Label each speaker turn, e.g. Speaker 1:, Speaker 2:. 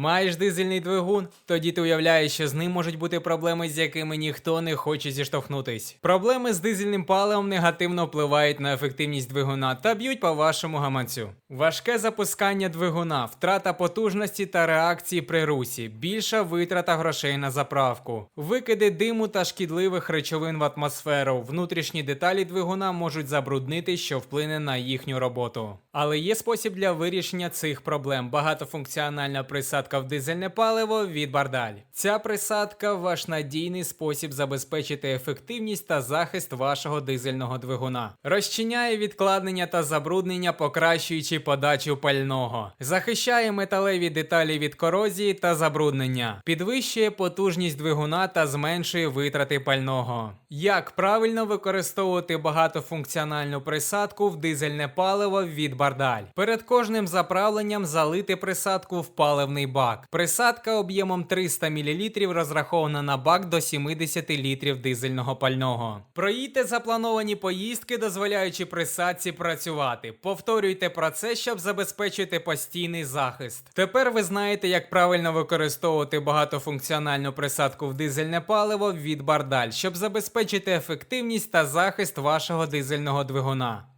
Speaker 1: Маєш дизельний двигун? Тоді ти уявляєш, що з ним можуть бути проблеми, з якими ніхто не хоче зіштовхнутись. Проблеми з дизельним паливом негативно впливають на ефективність двигуна та б'ють по вашому гаманцю. Важке запускання двигуна, втрата потужності та реакції при русі, більша витрата грошей на заправку, викиди диму та шкідливих речовин в атмосферу. Внутрішні деталі двигуна можуть забруднити, що вплине на їхню роботу. Але є спосіб для вирішення цих проблем. Багатофункціональна присадка в дизельне паливо від Бардаль. Ця присадка ваш надійний спосіб забезпечити ефективність та захист вашого дизельного двигуна. Розчиняє відкладнення та забруднення, покращуючи подачу пального, захищає металеві деталі від корозії та забруднення, підвищує потужність двигуна та зменшує витрати пального. Як правильно використовувати багатофункціональну присадку в дизельне паливо від Бардаль? Перед кожним заправленням залити присадку в паливний бак. Присадка об'ємом 300 мл розрахована на бак до 70 літрів дизельного пального. Проїдьте заплановані поїздки, дозволяючи присадці працювати. Повторюйте про це, щоб забезпечити постійний захист. Тепер ви знаєте, як правильно використовувати багатофункціональну присадку в дизельне паливо від Бардаль, щоб забезпечити ефективність та захист вашого дизельного двигуна.